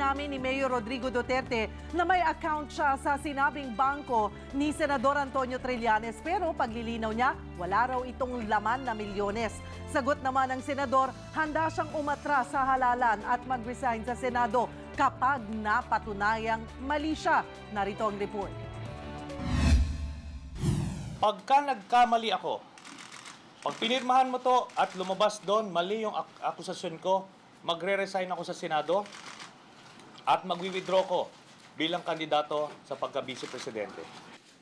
inamin ni Mayor Rodrigo Duterte na may account siya sa sinabing bangko ni Senador Antonio Trillanes pero paglilinaw niya, wala raw itong laman na milyones. Sagot naman ng senador, handa siyang umatras sa halalan at mag-resign sa Senado kapag napatunayang mali siya. Narito ang report. Pagka nagkamali ako, pag pinirmahan mo to at lumabas doon, mali yung ak- akusasyon ko, magre-resign ako sa Senado at magwi-withdraw ko bilang kandidato sa pagka-vice presidente.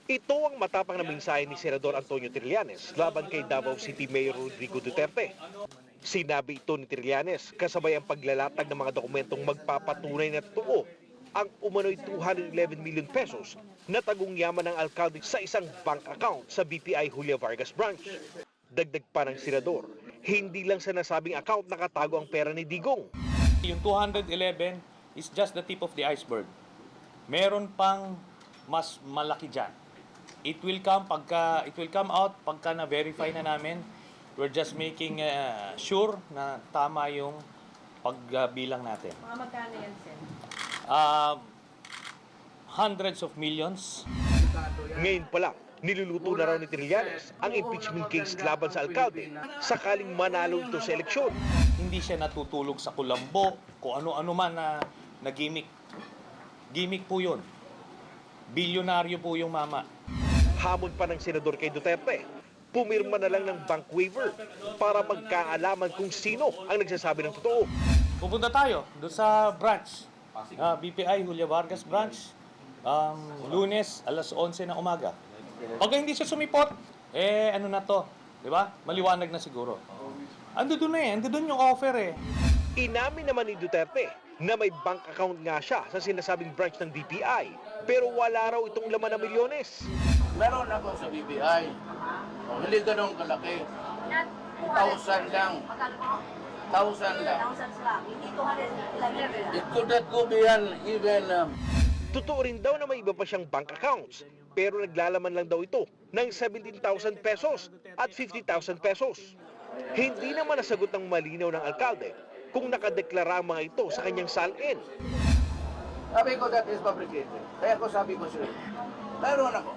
Ito ang matapang na mensahe ni Senador Antonio Trillanes laban kay Davao City Mayor Rodrigo Duterte. Sinabi ito ni Trillanes kasabay ang paglalatag ng mga dokumentong magpapatunay na totoo ang umano'y 211 million pesos na tagong yaman ng alkalde sa isang bank account sa BPI Julia Vargas branch. Dagdag pa ng senador, hindi lang sa nasabing account nakatago ang pera ni Digong. Yung 211 is just the tip of the iceberg. Meron pang mas malaki dyan. It will come pagka it will come out pagka na verify na namin. We're just making uh, sure na tama yung pagbilang natin. Mga magkano yan, Sen? Uh, hundreds of millions. Ngayon pa lang, niluluto na raw ni Trillanes ang impeachment case laban sa alkalde sakaling manalo ito sa eleksyon. Hindi siya natutulog sa kulambo, kung ano-ano man na, na gimmick. Gimmick po yun. Bilyonaryo po yung mama. Hamon pa ng senador kay Duterte. Pumirma na lang ng bank waiver para magkaalaman kung sino ang nagsasabi ng totoo. Pupunta tayo doon sa branch, ah, BPI Julia Vargas branch, um, lunes alas 11 ng umaga. Pag hindi siya sumipot, eh ano na to, di ba? Maliwanag na siguro. Ando doon na eh, ando doon yung offer eh. Inamin naman ni Duterte na may bank account nga siya sa sinasabing branch ng BPI pero wala raw itong laman na milyones. Meron ako sa BBI. O, hindi ganun kalaki. Thousand lang. Thousand lang. It could not go beyond even um, Totoo rin daw na may iba pa siyang bank accounts pero naglalaman lang daw ito ng 17,000 pesos at 50,000 pesos. Hindi naman nasagot ng malinaw ng alkalde kung nakadeklara ang mga ito sa kanyang salin. Sabi ko that is fabricated. Kaya ko sabi ko sila, meron ako.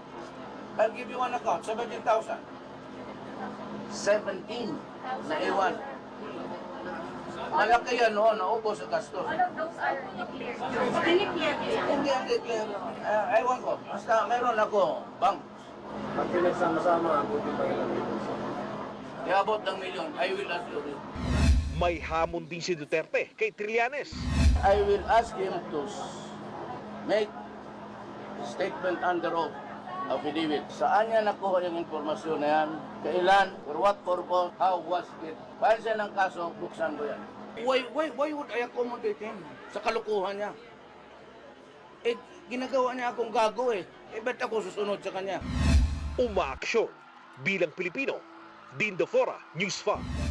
I'll give you one account, 17,000. 17 na iwan. Malaki yan noon, naubos sa gastos. All of those are declared. Declared yun. Hindi ang declare. Uh, ewan ko. Basta meron ako, bank. Pag pinagsama-sama, abutin pa ilang dito. Iabot ng milyon. I will ask you this. May hamon din si Duterte kay Trillanes. I will ask him to make statement under oath affidavit. Saan niya nakuha yung informasyon na yan? Kailan? For what purpose? How was it? File siya ng kaso, buksan ko yan. Why, why, why would I accommodate him sa kalukuhan niya? Eh, ginagawa niya akong gago eh. Eh, ba't ako susunod sa kanya? Umaaksyon bilang Pilipino. Dindo Fora, News 5.